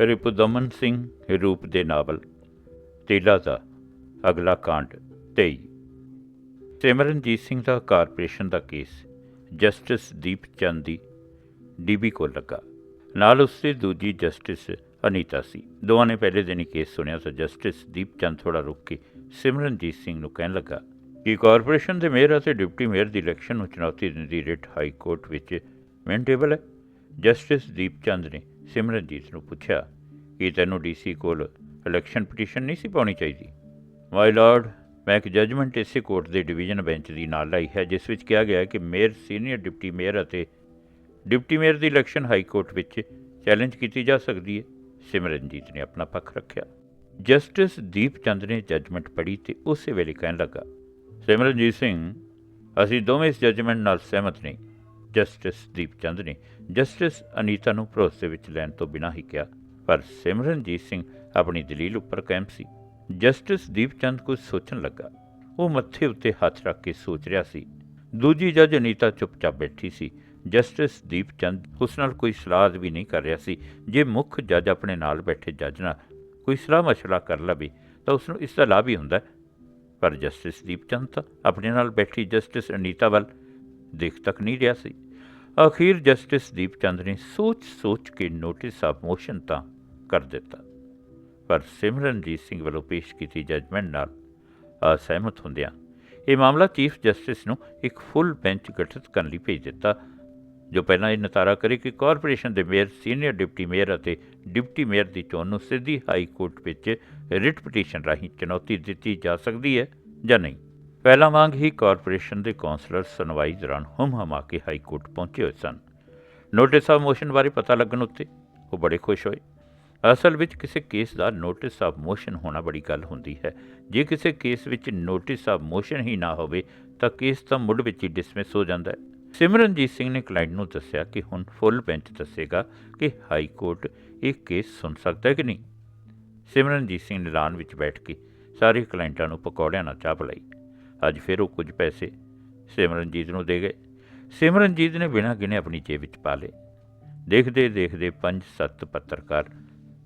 ਰਿਪੁਦਮਨ ਸਿੰਘ ਰੂਪ ਦੇ ਨਾਵਲ, ਤੇਲਾ ਦਾ ਅਗਲਾ ਕਾਂਡ 23 ਸਿਮਰਨਜੀਤ ਸਿੰਘ ਦਾ ਕਾਰਪੋਰੇਸ਼ਨ ਦਾ ਕੇਸ ਜਸਟਿਸ ਦੀਪ ਚੰਦ ਦੀ ਡੀਬੀ ਕੋਲ ਲੱਗਾ। ਨਾਲ ਉਸਦੇ ਦੂਜੀ ਜਸਟਿਸ ਅਨੀਤਾ ਸੀ। ਦੋਵਾਂ ਨੇ ਪਹਿਲੇ ਦਿਨ ਹੀ ਕੇਸ ਸੁਣਿਆ ਤਾਂ ਜਸਟਿਸ ਦੀਪ ਚੰਦ ਥੋੜਾ ਰੁਕ ਕੇ ਸਿਮਰਨਜੀਤ ਸਿੰਘ ਨੂੰ ਕਹਿਣ ਲੱਗਾ ਕਿ ਕਾਰਪੋਰੇਸ਼ਨ ਦੇ ਮੇਅਰ ਅਤੇ ਡਿਪਟੀ ਮੇਅਰ ਦੀ ਇਲੈਕਸ਼ਨ ਨੂੰ ਚੁਣੌਤੀ ਦਿੰਦੀ ਰਿਟ ਹਾਈ ਕੋਰਟ ਵਿੱਚ ਮੈਂਟੇਬਲ ਹੈ। ਜਸਟਿਸ ਦੀਪ ਚੰਦ ਨੇ ਸਿਮਰਨਜੀਤ ਨੂੰ ਪੁੱਛਿਆ ਕਿ ਤੈਨੂੰ ਡੀਸੀ ਕੋਲ ਇਲੈਕਸ਼ਨ ਪਟੀਸ਼ਨ ਨਹੀਂ ਸੀ ਪਾਉਣੀ ਚਾਹੀਦੀ। ਮਾਈ ਲਾਰਡ ਮੈਂ ਇੱਕ ਜੱਜਮੈਂਟ ਇਸੇ ਕੋਰਟ ਦੇ ਡਿਵੀਜ਼ਨ ਬੈਂਚ ਦੀ ਨਾਲ ਲਾਈ ਹੈ, ਜਿਸ ਵਿੱਚ ਕਿਹਾ ਗਿਆ ਕਿ ਮੇਅਰ ਸੀਨੀਅਰ ਡਿਪਟੀ ਮੇਅਰ ਅਤੇ ਡਿਪਟੀ ਮੇਅਰ ਦੀ ਇਲੈਕਸ਼ਨ ਹਾਈ ਕੋਰਟ ਵਿੱਚ ਚੈਲੰਜ ਕੀਤੀ ਜਾ ਸਕਦੀ ਹੈ। ਸਿਮਰਨਜੀਤ ਨੇ ਆਪਣਾ ਪੱਖ ਰੱਖਿਆ। ਜਸਟਿਸ ਦੀਪ ਚੰਦ ਨੇ ਜੱਜਮੈਂਟ ਪੜ੍ਹੀ ਤੇ ਉਸੇ ਵੇਲੇ ਕਹਿਣ ਲੱਗਾ, ਸਿਮਰਨਜੀਤ ਸਿੰਘ, ਅਸੀਂ ਦੋਵੇਂ ਇਸ ਜੱਜਮੈਂਟ ਨਾਲ ਸਹਿਮਤ ਨਹੀਂ। ਜਸਟਿਸ ਦੀਪ ਚੰਦ ਨੇ ਜਸਟਿਸ ਅਨੀਤਾ ਨੂੰ ਭਰੋਸੇ ਵਿੱਚ ਲੈਣ ਤੋਂ ਬਿਨਾਂ ਹੀ ਕਿਹਾ ਪਰ ਸਿਮਰਨਜੀਤ ਸਿੰਘ ਆਪਣੀ ਦਲੀਲ ਉੱਪਰ ਕਾਇਮ ਸੀ। ਜਸਟਿਸ ਦੀਪ ਚੰਦ ਕੁਝ ਸੋਚਣ ਲੱਗਾ। ਉਹ ਮੱਥੇ ਉੱਤੇ ਹੱਥ ਰੱਖ ਕੇ ਸੋਚ ਰਿਹਾ ਸੀ। ਦੂਜੀ ਜੱਜ ਅਨੀਤਾ ਚੁੱਪਚਾਪ ਬੈਠੀ ਸੀ। ਜਸਟਿਸ ਦੀਪ ਚੰਦ ਉਸ ਨਾਲ ਕੋਈ ਸਲਾਹ ਵੀ ਨਹੀਂ ਕਰ ਰਿਹਾ ਸੀ। ਜੇ ਮੁੱਖ ਜੱਜ ਆਪਣੇ ਨਾਲ ਬੈਠੇ ਜੱਜ ਨਾਲ ਕੋਈ ਸਲਾਹ ਮਸ਼ਵਰਾ ਕਰ ਲਵੇ, ਤਾਂ ਉਸ ਨੂੰ ਇਸ ਦਾ ਲਾਭ ਹੀ ਹੁੰਦਾ ਪਰ ਜਸਟਿਸ ਦੀਪ ਚੰਦ ਤਾਂ ਆਪਣੇ ਨਾਲ ਬੈਠੀ ਜਸਟਿਸ ਅਨੀਤਾ ਵੱਲ ਦੇਖ ਤੱਕ ਨਹੀਂ ਰਿਹਾ ਸੀ। ਅਖੀਰ ਜਸਟਿਸ ਦੀਪ ਚੰਦ ਨੇ ਸੋਚ-ਸੋਚ ਕੇ ਨੋਟਿਸ ਆਫ ਮੋਸ਼ਨ ਤਾਂ ਕਰ ਦਿੱਤਾ। ਪਰ ਸਿਮਰਨਜੀਤ ਸਿੰਘ ਵੱਲੋਂ ਪੇਸ਼ ਕੀਤੀ ਜੱਜਮੈਂਟ ਨਾਲ ਅਸਹਿਮਤ ਹੁੰਦਿਆਂ ਇਹ ਮਾਮਲਾ ਚੀਫ ਜਸਟਿਸ ਨੂੰ ਇੱਕ ਫੁੱਲ ਬੈਂਚ ਗਠਿਤ ਕਰਨ ਲਈ ਭੇਜ ਦਿੱਤਾ, ਜੋ ਪਹਿਲਾਂ ਇਹ ਨਤਾਰਾ ਕਰੇ ਕਿ ਕਾਰਪੋਰੇਸ਼ਨ ਦੇ ਮੇਅਰ, ਸੀਨੀਅਰ ਡਿਪਟੀ ਮੇਅਰ ਅਤੇ ਡਿਪਟੀ ਮੇਅਰ ਦੀ ਚੋਣ ਨੂੰ ਸਿੱਧੀ ਹਾਈ ਕੋਰਟ ਵਿੱਚ ਰਿਟ ਪਟੀਸ਼ਨ ਰਾਹੀਂ ਚੁਣੌਤੀ ਦਿੱਤੀ ਜਾ ਸਕਦੀ ਹੈ ਜਾਂ ਨਹੀਂ। ਪਹਿਲਾਂ ਵਾਂਗ ਹੀ ਕਾਰਪੋਰੇਸ਼ਨ ਦੇ ਕੌਂਸਲਰ ਸੁਣਵਾਈ ਦੌਰਾਨ ਹਮ ਹਮਾ ਕੇ ਹਾਈ ਕੋਰਟ ਪਹੁੰਚੇ ਹੋਏ ਸਨ। ਨੋਟਿਸ ਆਫ ਮੋਸ਼ਨ ਬਾਰੇ ਪਤਾ ਲੱਗਣ ਉੱਤੇ ਉਹ ਬੜੇ ਖੁਸ਼ ਹੋਏ। ਅਸਲ ਵਿੱਚ ਕਿਸੇ ਕੇਸ ਦਾ ਨੋਟਿਸ ਆਫ ਮੋਸ਼ਨ ਹੋਣਾ ਬੜੀ ਗੱਲ ਹੁੰਦੀ ਹੈ। ਜੇ ਕਿਸੇ ਕੇਸ ਵਿੱਚ ਨੋਟਿਸ ਆਫ ਮੋਸ਼ਨ ਹੀ ਨਾ ਹੋਵੇ, ਤਾਂ ਕੇਸ ਤਾਂ ਮੁੱਢ ਵਿੱਚ ਹੀ ਡਿਸਮਿਸ ਹੋ ਜਾਂਦਾ ਹੈ। ਸਿਮਰਨਜੀਤ ਸਿੰਘ ਨੇ ਕਲਾਇੰਟ ਨੂੰ ਦੱਸਿਆ ਕਿ ਹੁਣ ਫੁੱਲ ਬੈਂਚ ਦੱਸੇਗਾ ਕਿ ਹਾਈ ਕੋਰਟ ਇਹ ਕੇਸ ਸੁਣ ਸਕਦਾ ਹੈ ਕਿ ਨਹੀਂ। ਸਿਮਰਨਜੀਤ ਸਿੰਘ ਨੇ ਲਾਨ ਵਿੱਚ ਬੈਠ ਕੇ ਸਾਰੇ ਕਲਾਇੰਟਾਂ ਨੂੰ ਪਕੌੜਿਆਂ ਨਾਲ ਚਾਹ ਪਿਲਾਈ। ਅੱਜ ਫਿਰ ਉਹ ਕੁਝ ਪੈਸੇ ਸਿਮਰਨਜੀਤ ਨੂੰ ਦੇ ਗਏ। ਸਿਮਰਨਜੀਤ ਨੇ ਬਿਨਾਂ ਗਿਣੇ ਆਪਣੀ ਜੇਬ ਵਿੱਚ ਪਾ ਲਏ। ਦੇਖਦੇ ਦੇਖਦੇ ਪੰਜ ਸੱਤ ਪੱਤਰਕਾਰ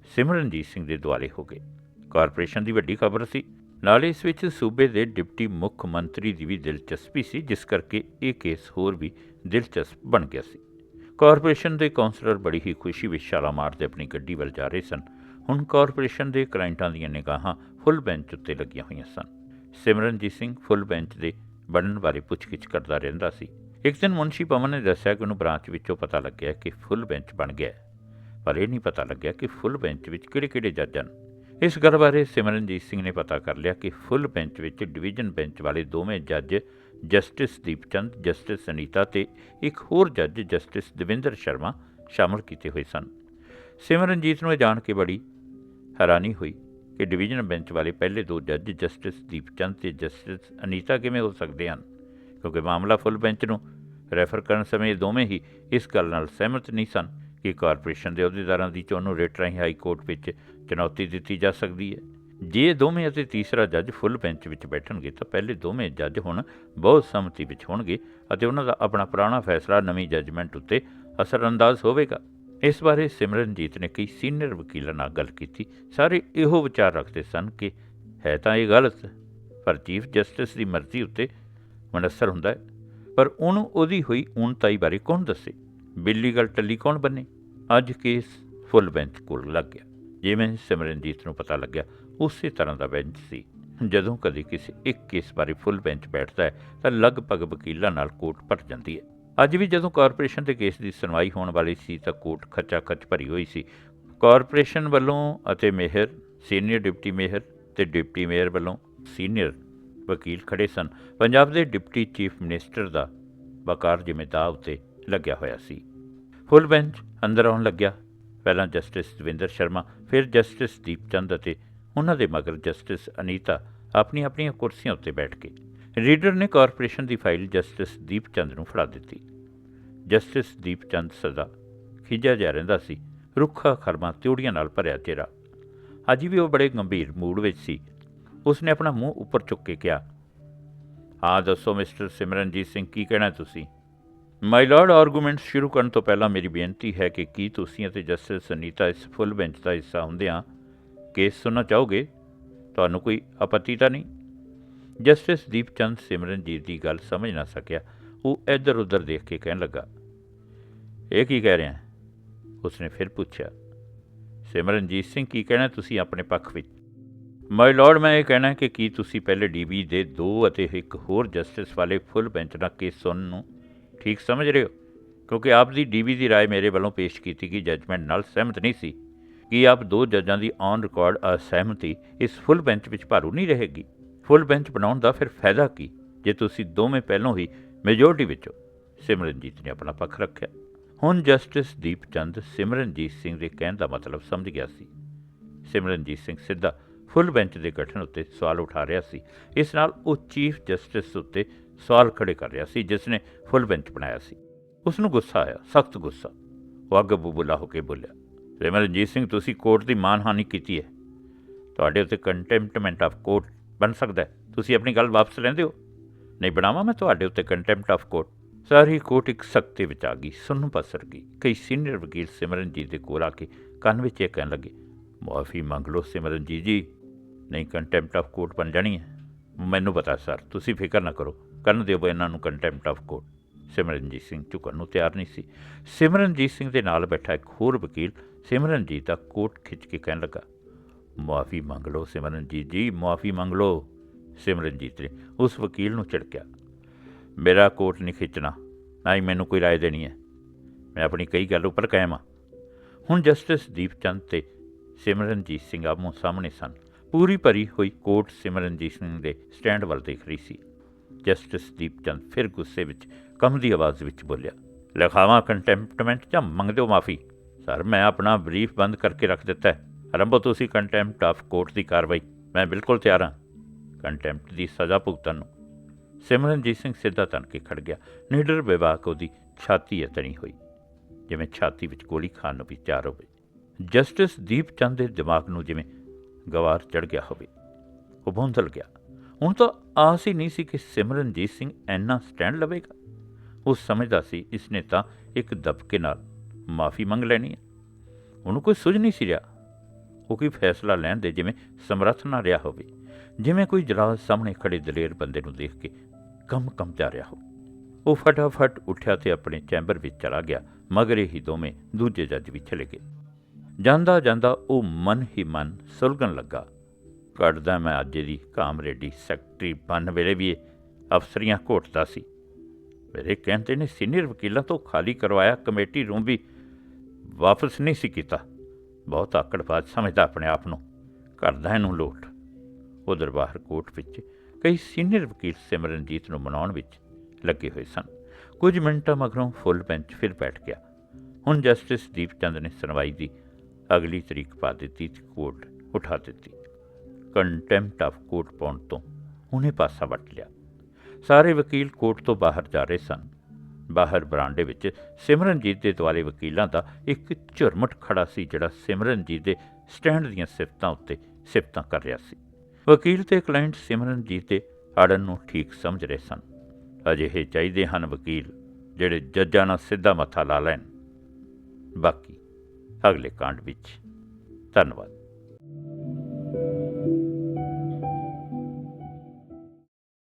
ਸਿਮਰਨਜੀਤ ਸਿੰਘ ਦੇ ਦੁਆਲੇ ਹੋ ਗਏ। ਕਾਰਪੋਰੇਸ਼ਨ ਦੀ ਵੱਡੀ ਖਬਰ ਸੀ। ਨਾਲੇ ਇਸ ਵਿੱਚ ਸੂਬੇ ਦੇ ਡਿਪਟੀ ਮੁੱਖ ਮੰਤਰੀ ਦੀ ਵੀ ਦਿਲਚਸਪੀ ਸੀ, ਜਿਸ ਕਰਕੇ ਇਹ ਕੇਸ ਹੋਰ ਵੀ ਦਿਲਚਸਪ ਬਣ ਗਿਆ ਸੀ। ਕਾਰਪੋਰੇਸ਼ਨ ਦੇ ਕਾਉਂਸਲਰ ਬੜੀ ਹੀ ਖੁਸ਼ੀ ਵਿੱਚ ਛਾਲਾ ਮਾਰਦੇ ਆਪਣੀ ਗੱਡੀ ਵੱਲ ਜਾ ਰਹੇ ਸਨ। ਹੁਣ ਕਾਰਪੋਰੇਸ਼ਨ ਦੇ ਕਲਾਇੰਟਾਂ ਦੀਆਂ ਨਿਗਾਹਾਂ ਫੁੱਲ ਬੈਂਚ ਉੱਤੇ ਲੱਗੀਆਂ ਹੋਈਆਂ ਸਨ। ਸਿਮਰਨਜੀਤ ਸਿੰਘ ਫੁੱਲ ਬੈਂਚ ਦੇ ਬਣਨ ਬਾਰੇ ਪੁੱਛਗਿੱਛ ਕਰਦਾ ਰਹਿੰਦਾ ਸੀ। ਇੱਕ ਦਿਨ ਮੁਨਸ਼ੀ ਪਵਨ ਨੇ ਦੱਸਿਆ ਕਿ ਉਹਨੂੰ ਬ੍ਰਾਂਚ ਵਿੱਚੋਂ ਪਤਾ ਲੱਗਿਆ ਕਿ ਫੁੱਲ ਬੈਂਚ ਬਣ ਗਿਆ ਪਰ ਇਹ ਨਹੀਂ ਪਤਾ ਲੱਗਿਆ ਕਿ ਫੁੱਲ ਬੈਂਚ ਵਿੱਚ ਕਿਹੜੇ-ਕਿਹੜੇ ਜੱਜ ਹਨ। ਇਸ ਗੱਲ ਬਾਰੇ ਸਿਮਰਨਜੀਤ ਸਿੰਘ ਨੇ ਪਤਾ ਕਰ ਲਿਆ ਕਿ ਫੁੱਲ ਬੈਂਚ ਵਿੱਚ ਡਿਵੀਜ਼ਨ ਬੈਂਚ ਵਾਲੇ ਦੋਵੇਂ ਜੱਜ ਜਸਟਿਸ ਦੀਪਚੰਦ, ਜਸਟਿਸ ਅਨੀਤਾ ਤੇ ਇੱਕ ਹੋਰ ਜੱਜ ਜਸਟਿਸ ਦਵਿੰਦਰ ਸ਼ਰਮਾ ਸ਼ਾਮਲ ਕੀਤੇ ਹੋਏ ਸਨ। ਸਿਮਰਨਜੀਤ ਨੂੰ ਇਹ ਜਾਣ ਕੇ ਬੜੀ ਹੈਰਾਨੀ ਹੋਈ ਕਿ ਡਿਵੀਜ਼ਨ ਬੈਂਚ ਵਾਲੇ ਪਹਿਲੇ ਦੋ ਜੱਜ ਜਸਟਿਸ ਦੀਪਚੰਦ ਤੇ ਜਸਟਿਸ ਅਨੀਤਾ ਕਿਵੇਂ ਹੋ ਸਕਦੇ ਹਨ? ਕਿਉਂਕਿ ਮਾਮਲਾ ਫੁੱਲ ਬੈਂਚ ਨੂੰ ਰੈਫਰ ਕਰਨ ਸਮੇਂ ਦੋਵੇਂ ਹੀ ਇਸ ਗੱਲ ਨਾਲ ਸਹਿਮਤ ਨਹੀਂ ਸਨ ਕਿ ਕਾਰਪੋਰੇਸ਼ਨ ਦੇ ਅਹੁਦੇਦਾਰਾਂ ਦੀ ਚੋਣ ਨੂੰ ਰਿਟ ਰਾਹੀਂ ਹਾਈ ਕੋਰਟ ਵਿੱਚ ਚੁਣੌਤੀ ਦਿੱਤੀ ਜਾ ਸਕਦੀ ਹੈ। ਜੇ ਦੋਵੇਂ ਅਤੇ ਤੀਸਰਾ ਜੱਜ ਫੁੱਲ ਬੈਂਚ ਵਿੱਚ ਬੈਠਣਗੇ ਤਾਂ ਪਹਿਲੇ ਦੋਵੇਂ ਜੱਜ ਹੁਣ ਬਹੁਤ ਸੰਮਤੀ ਵਿੱਚ ਹੋਣਗੇ ਅਤੇ ਉਹਨਾਂ ਦਾ ਆਪਣਾ ਪੁਰਾਣਾ ਫੈਸਲਾ ਨਵੀਂ ਜੱਜਮੈਂਟ ਉੱਤੇ ਅਸਰਅੰਦਾਜ਼ ਹੋਵੇਗਾ। ਇਸ ਬਾਰੇ ਸਿਮਰਨਜੀਤ ਨੇ ਕਈ ਸੀਨੀਅਰ ਵਕੀਲਾਂ ਨਾਲ ਗੱਲ ਕੀਤੀ। ਸਾਰੇ ਇਹੋ ਵਿਚਾਰ ਰੱਖਦੇ ਸਨ ਕਿ ਹੈ ਤਾਂ ਇਹ ਗਲਤ, ਪਰ ਚੀਫ ਜਸਟਿਸ ਦੀ ਮਰਜ਼ੀ ਉੱਤੇ ਮਨਸਰ ਹੁੰਦਾ ਹੈ। ਪਰ ਉਹਨੂੰ ਉਹਦੀ ਹੋਈ ਊਣਤਾਈ ਬਾਰੇ ਕੌਣ ਦੱਸੇ? ਬਿੱਲੀ ਗੱਲ ਟੱਲੀ ਕੌਣ ਬੰਨੇ? ਅੱਜ ਕੇਸ ਫੁੱਲ ਬੈਂਚ ਕੋਲ ਲੱਗ ਗਿਆ। ਜਿਵੇਂ ਸਿਮਰਨਜੀਤ ਨੂੰ ਪਤਾ ਲੱਗਿਆ, ਉਸੇ ਤਰ੍ਹਾਂ ਦਾ ਬੈਂਚ ਸੀ। ਜਦੋਂ ਕਦੇ ਕਿਸੇ ਇੱਕ ਕੇਸ ਬਾਰੇ ਫੁੱਲ ਬੈਂਚ ਬੈਠਦਾ ਹੈ, ਤਾਂ ਲਗਭਗ ਵਕੀਲਾਂ ਨਾਲ ਕੋਰਟ ਭਰ ਜਾਂਦੀ ਹੈ। ਅੱਜ ਵੀ ਜਦੋਂ ਕਾਰਪੋਰੇਸ਼ਨ ਦੇ ਕੇਸ ਦੀ ਸੁਣਵਾਈ ਹੋਣ ਵਾਲੀ ਸੀ, ਤਾਂ ਕੋਰਟ ਖੱਚਾ ਖੱਚ ਭਰੀ ਹੋਈ ਸੀ। ਕਾਰਪੋਰੇਸ਼ਨ ਵੱਲੋਂ ਅਤੇ ਮੇਹਰ ਸੀਨੀਅਰ ਡਿਪਟੀ ਮੇਹਰ ਤੇ ਡਿਪਟੀ ਮੇਅਰ ਵੱਲੋਂ ਸੀਨੀਅਰ ਵਕੀਲ ਖੜੇ ਸਨ। ਪੰਜਾਬ ਦੇ ਡਿਪਟੀ ਚੀਫ ਮਿਨਿਸਟਰ ਦਾ ਵਕਾਰ ਜ਼ਿੰਮੇਦਾਰ ਉੱਤੇ ਲੱਗਿਆ ਹੋਇਆ ਸੀ। ਫੁੱਲ ਬੈਂਚ ਅੰਦਰ ਆਉਣ ਲੱਗਿਆ। ਪਹਿਲਾਂ ਜਸਟਿਸ ਦਵਿੰਦਰ ਸ਼ਰਮਾ, ਫਿਰ ਜਸਟਿਸ ਦੀਪਚੰਦ ਅਤੇ ਉਹਨਾਂ ਦੇ ਮਗਰ ਜਸਟਿਸ ਅਨੀਤਾ ਆਪਣੀਆਂ ਆਪਣੀਆਂ ਕੁਰਸੀਆਂ ਉੱਤੇ ਬੈਠ ਕੇ। ਰੀਡਰ ਨੇ ਕਾਰਪੋਰੇਸ਼ਨ ਦੀ ਫਾਈਲ ਜਸਟਿਸ ਦੀਪਚੰਦ ਨੂੰ ਫੜਾ ਦਿੱਤੀ। ਜਸਟਿਸ ਦੀਪਚੰਦ ਸਦਾ ਖਿਜਿਆ ਜਾ ਰਹਿੰਦਾ ਸੀ, ਰੁੱਖਾ ਖਰਮਾ ਤਿਉੜੀਆਂ ਨਾਲ ਭਰਿਆ ਚਿਹਰਾ। ਅੱਜ ਵੀ ਉਹ ਬੜੇ ਗੰਭੀਰ ਮੂਡ ਵਿੱਚ ਸੀ। ਉਸਨੇ ਆਪਣਾ ਮੂੰਹ ਉੱਪਰ ਚੁੱਕ ਕੇ ਕਿਹਾ ਹਾਂ ਦੱਸੋ ਮਿਸਟਰ ਸਿਮਰਨਜੀਤ ਸਿੰਘ, ਕੀ ਕਹਿਣਾ ਤੁਸੀਂ? ਮਾਈ ਲਾਰਡ ਆਰਗੂਮੈਂਟ ਸ਼ੁਰੂ ਕਰਨ ਤੋਂ ਪਹਿਲਾਂ ਮੇਰੀ ਬੇਨਤੀ ਹੈ ਕਿ ਕੀ ਤੁਸੀਂ ਅਤੇ ਜਸਟਿਸ ਸੁਨੀਤਾ ਇਸ ਫੁੱਲ ਬੈਂਚ ਦਾ ਹਿੱਸਾ ਹੁੰਦਿਆਂ ਕੇਸ ਸੁਣਨਾ ਚਾਹੋਗੇ? ਤੁਹਾਨੂੰ ਕੋਈ ਆਪੱਤੀ ਤਾਂ ਨਹੀਂ? ਜਸਟਿਸ ਦੀਪਚੰਦ ਸਿਮਰਨਜੀਤ ਦੀ ਗੱਲ ਸਮਝ ਨਾ ਸਕਿਆ। ਉਹ ਇੱਧਰ ਉੱਧਰ ਦੇਖ ਕੇ ਕਹਿਣ ਲੱਗਾ। ਇਹ ਕੀ ਕਹਿ ਰਿਹਾ ਉਸਨੇ ਫਿਰ ਪੁੱਛਿਆ। ਸਿਮਰਨਜੀਤ ਸਿੰਘ, ਕੀ ਕਹਿਣਾ ਤੁਸੀਂ ਆਪਣੇ ਪੱਖ ਵਿੱਚ? ਮਾਈ ਲਾਰਡ ਮੈਂ ਇਹ ਕਹਿਣਾ ਕਿ ਕੀ ਤੁਸੀਂ ਪਹਿਲੇ ਡੀਬੀ ਦੇ ਦੋ ਅਤੇ ਇੱਕ ਹੋਰ ਜਸਟਿਸ ਵਾਲੇ ਫੁੱਲ ਬੈਂਚ ਦਾ ਕੇਸ ਸੁਣਨ ਨੂੰ ਠੀਕ ਸਮਝ ਰਹੇ ਹੋ ਕਿਉਂਕਿ ਆਪ ਦੀ ਡੀਬੀ ਦੀ رائے ਮੇਰੇ ਵੱਲੋਂ ਪੇਸ਼ ਕੀਤੀ ਗਈ ਜੱਜਮੈਂਟ ਨਾਲ ਸਹਿਮਤ ਨਹੀਂ ਸੀ ਕਿ ਆਪ ਦੋ ਜੱਜਾਂ ਦੀ ਔਨ ਰਿਕਾਰਡ ਅਸਹਿਮਤੀ ਇਸ ਫੁੱਲ ਬੈਂਚ ਵਿੱਚ ਭਾਰੂ ਨਹੀਂ ਰਹੇਗੀ ਫੁੱਲ ਬੈਂਚ ਬਣਾਉਣ ਦਾ ਫਿਰ ਫਾਇਦਾ ਕੀ ਜੇ ਤੁਸੀਂ ਦੋਵੇਂ ਪਹਿਲੋਂ ਹੀ ਮੈਜੋਰਟੀ ਵਿੱਚੋਂ ਸਿਮਰਨਜੀਤ ਨੇ ਆਪਣਾ ਪੱਖ ਰੱਖਿਆ ਹੁਣ ਜਸਟਿਸ ਦੀਪਚੰਦ ਸਿਮਰਨਜੀਤ ਸਿੰਘ ਦੇ ਕਹਿਣ ਦਾ ਮਤਲਬ ਸਮਝ ਗਿਆ ਸੀ ਸਿਮਰਨਜੀਤ ਸਿੰਘ ਸਿੱਧਾ ਫੁੱਲ ਬੈਂਚ ਦੇ ਗਠਨ ਉੱਤੇ ਸਵਾਲ ਉਠਾ ਰਿਹਾ ਸੀ ਇਸ ਨਾਲ ਉਹ ਚੀਫ ਜਸਟਿਸ ਉੱਤੇ ਸਵਾਲ ਖੜੇ ਕਰ ਰਿਹਾ ਸੀ, ਜਿਸ ਨੇ ਫੁੱਲ ਬੈਂਚ ਬਣਾਇਆ ਸੀ। ਉਸ ਨੂੰ ਗੁੱਸਾ ਆਇਆ, ਸਖਤ ਗੁੱਸਾ। ਉਹ ਅੱਗ ਬੁਬਲਾ ਹੋ ਕੇ ਬੋਲਿਆ ਸਿਮਰਨਜੀਤ ਸਿੰਘ, ਤੁਸੀਂ ਕੋਰਟ ਦੀ ਮਾਨਹਾਨੀ ਕੀਤੀ ਹੈ। ਤੁਹਾਡੇ ਉੱਤੇ ਕੰਟੈਂਪਟਮੈਂਟ ਆਫ ਕੋਰਟ ਬਣ ਸਕਦਾ ਹੈ। ਤੁਸੀਂ ਆਪਣੀ ਗੱਲ ਵਾਪਸ ਲੈਂਦੇ ਹੋ? ਨਹੀਂ ਬਣਾਵਾਂ ਮੈਂ ਤੁਹਾਡੇ ਉੱਤੇ ਕੰਟੈਂਪਟ ਆਫ ਕੋਰਟ ਸਾਰੀ ਕੋਰਟ ਇੱਕ ਸਖਤੀ ਵਿੱਚ ਆ ਗਈ ਸੁਣਨ ਪਸਰ ਗਈ ਕਈ ਸੀਨੀਅਰ ਵਕੀਲ ਸਿਮਰਨਜੀਤ ਦੇ ਕੋਲ ਆ ਕੇ ਕੰਨ ਵਿੱਚ ਇਹ ਕਹਿਣ ਲੱਗੇ ਮੁਆਫੀ ਮੰਗ ਲਓ ਸਿਮਰਨਜੀਤ ਜੀ। ਨਹੀਂ ਕੰਟੈਂਪਟ ਆਫ ਕੋਰਟ ਬਣ ਜਾਣੀ ਹੈ। ਮੈਨੂੰ ਪਤਾ ਸਰ ਤੁਸੀਂ ਫਿਕਰ ਨਾ ਕਰੋ ਕਰਨ ਦਿਓ ਇਹਨਾਂ ਨੂੰ contempt of court Simranjit Singh ਝੁਕਣ ਨੂੰ ਤਿਆਰ ਨਹੀਂ ਸੀ ਸਿਮਰਨਜੀਤ ਸਿੰਘ ਦੇ ਨਾਲ ਬੈਠਾ ਇੱਕ ਹੋਰ ਵਕੀਲ ਸਿਮਰਨਜੀਤ ਦਾ ਕੋਟ ਖਿੱਚ ਕੇ ਕਹਿਣ ਲੱਗਾ ਮੁਆਫੀ ਮੰਗ ਲਓ ਸਿਮਰਨਜੀਤ ਜੀ ਮੁਆਫੀ ਮੰਗ ਲਓ ਸਿਮਰਨਜੀਤ ਨੇ ਉਸ ਵਕੀਲ ਨੂੰ ਝਿੜਕਿਆ ਮੇਰਾ ਕੋਟ ਨਹੀਂ ਖਿੱਚਣਾ ਨਾ ਹੀ ਮੈਨੂੰ ਕੋਈ رائے ਦੇਣੀ ਹੈ ਮੈਂ ਆਪਣੀ ਕਈ ਗੱਲ ਉੱਪਰ ਕਾਇਮ ਹਾਂ ਹੁਣ ਜਸਟਿਸ ਦੀਪਚੰਦ ਤੇ ਸਿਮਰਨਜੀਤ ਸਿੰਘ ਆਮੋ ਸਾਹਮਣੇ ਸਨ ਪੂਰੀ ਭਰੀ ਹੋਈ ਕੋਰਟ ਸਿਮਰਨਜੀਤ ਸਿੰਘ ਦੇ ਸਟੈਂਡ ਵੱਲ ਦੇਖ ਰਹੀ ਸੀ। ਜਸਟਿਸ ਦੀਪਚੰਦ ਫਿਰ ਗੁੱਸੇ ਵਿੱਚ ਕੰਬਦੀ ਆਵਾਜ਼ ਵਿੱਚ ਬੋਲਿਆ, ਲਿਖਾਵਾਂ, ਕੰਟੈਂਪਟਮੈਂਟ ਜਾਂ ਮੰਗਦੇ ਹੋ ਮਾਫੀ? ਸਰ, ਮੈਂ ਆਪਣਾ ਬਰੀਫ ਬੰਦ ਕਰਕੇ ਰੱਖ ਦਿੱਤਾ ਹੈ। ਆਰੰਭੋ ਤੁਸੀਂ ਕੰਟੈਂਪਟ ਆਫ ਕੋਰਟ ਦੀ ਕਾਰਵਾਈ। ਮੈਂ ਬਿਲਕੁਲ ਤਿਆਰ ਹਾਂ। ਕੰਟੈਂਪਟ ਦੀ ਸਜ਼ਾ ਭੁਗਤਣ ਨੂੰ ਸਿਮਰਨਜੀਤ ਸਿੰਘ ਸਿੱਧਾ ਤਨ ਕੇ ਖੜ ਗਿਆ। ਨਿਡਰ ਵਿਵਾਕ ਉਹਦੀ ਛਾਤੀ ਅਤਣੀ ਹੋਈ, ਜਿਵੇਂ ਛਾਤੀ ਵਿੱਚ ਗੋਲੀ ਖਾਣ ਨੂੰ ਵੀ ਤਿਆਰ ਹੋਵੇ। ਜਸਟਿਸ ਦੀਪ ਚੰਦ ਦੇ ਦਿਮਾਗ ਨੂੰ ਜਿਵੇਂ ਗਵਾਰ ਚੜ ਗਿਆ ਹੋਵੇ। ਉਹ ਭੌਂਦਲ ਗਿਆ। ਹੁਣ ਤਾਂ ਆਸ ਹੀ ਨਹੀਂ ਸੀ ਕਿ ਸਿਮਰਨਜੀਤ ਸਿੰਘ ਐਨਾ ਸਟੈਂਡ ਲਵੇਗਾ। ਉਹ ਸਮਝਦਾ ਸੀ ਇਸਨੇ ਤਾਂ ਇੱਕ ਦਬਕੇ ਨਾਲ ਮਾਫੀ ਮੰਗ ਲੈਣੀ ਹੈ। ਉਹਨੂੰ ਕੋਈ ਸੁਝ ਨਹੀਂ ਸੀ ਰਿਹਾ। ਉਹ ਕੋਈ ਫੈਸਲਾ ਲੈਣ ਦੇ ਜਿਵੇਂ ਸਮਰੱਥ ਨਾ ਰਿਹਾ ਹੋਵੇ। ਜਿਵੇਂ ਕੋਈ ਜਲਾਲ ਸਾਹਮਣੇ ਖੜੇ ਦਲੇਰ ਬੰਦੇ ਨੂੰ ਦੇਖ ਕੇ ਕੰਮ ਕੰਮ ਜਾ ਰਿਹਾ ਹੋ ਉਹ ਫਟਾਫਟ ਉੱਠਿਆ ਤੇ ਆਪਣੇ ਚੈਂਬਰ ਵਿੱਚ ਚਲਾ ਗਿਆ। ਮਗਰ ਹੀ ਦੋਵੇਂ ਦੂਜੇ ਜੱਜ ਵੀ ਚਲੇ ਗਏ ਜਾਂਦਾ ਜਾਂਦਾ ਉਹ ਮਨ ਹੀ ਮਨ ਸੁਲਗਣ ਲੱਗਾ। ਕੱਢਦਾ ਮੈਂ ਅੱਜ ਦੀ ਕਾਮਰੇਡੀ ਸੈਕਟਰੀ ਬਣ ਵੇਲੇ ਵੀ ਇਹ ਅਫਸਰੀਆਂ ਘੋਟਦਾ ਸੀ। ਮੇਰੇ ਕਹਿੰਦੇ ਨੇ ਸੀਨੀਅਰ ਵਕੀਲਾਂ ਤੋਂ ਖਾਲੀ ਕਰਵਾਇਆ ਕਮੇਟੀ ਰੂਮ ਵੀ ਵਾਪਸ ਨਹੀਂ ਸੀ ਕੀਤਾ। ਬਹੁਤ ਆਕੜਬਾਜ਼ ਸਮਝਦਾ ਆਪਣੇ ਆਪ ਨੂੰ। ਕਰਦਾ ਇਹਨੂੰ ਲੋਟ। ਉਹ ਦਰਬਾਰ ਕੋਟ ਵਿੱਚ ਕਈ ਸੀਨੀਅਰ ਵਕੀਲ ਸਿਮਰਨਜੀਤ ਨੂੰ ਮਨਾਉਣ ਵਿੱਚ ਲੱਗੇ ਹੋਏ ਸਨ। ਕੁਝ ਮਿੰਟਾਂ ਮਗਰੋਂ ਫੁੱਲ ਬੈਂਚ ਫਿਰ ਬੈਠ ਗਿਆ। ਹੁਣ ਜਸਟਿਸ ਦੀਪ ਚੰਦ ਨੇ ਸੁਣਵਾਈ ਦੀ ਅਗਲੀ ਤਰੀਕ ਪਾ ਦਿੱਤੀ ਤੇ ਕੋਰਟ ਉਠਾ ਦਿੱਤੀ। ਕੰਟੈਂਪਟ ਆਫ ਕੋਰਟ ਪਾਉਣ ਤੋਂ ਉਹਨੇ ਪਾਸਾ ਵੱਟ ਲਿਆ। ਸਾਰੇ ਵਕੀਲ ਕੋਰਟ ਤੋਂ ਬਾਹਰ ਜਾ ਰਹੇ ਸਨ। ਬਾਹਰ ਬਰਾਂਡੇ ਵਿੱਚ ਸਿਮਰਨਜੀਤ ਦੇ ਦੁਆਲੇ ਵਕੀਲਾਂ ਦਾ ਇੱਕ ਝੁਰਮਟ ਖੜਾ ਸੀ, ਜਿਹੜਾ ਸਿਮਰਨਜੀਤ ਦੇ ਸਟੈਂਡ ਦੀਆਂ ਸਿਫਤਾਂ ਉੱਤੇ ਸਿਫਤਾਂ ਕਰ ਰਿਹਾ ਸੀ। ਵਕੀਲ ਤੇ ਕਲਾਇੰਟ ਸਿਮਰਨਜੀਤ ਦੇ ਆੜਨ ਨੂੰ ਠੀਕ ਸਮਝ ਰਹੇ ਸਨ। ਅਜਿਹੇ ਚਾਹੀਦੇ ਹਨ ਵਕੀਲ, ਜਿਹੜੇ ਜੱਜਾਂ ਨਾਲ ਸਿੱਧਾ ਮੱਥਾ ਲਾ ਲੈਣ। ਬਾਕੀ ਅਗਲੇ ਕਾਂਡ ਵਿੱਚ। ਧੰਨਵਾਦ।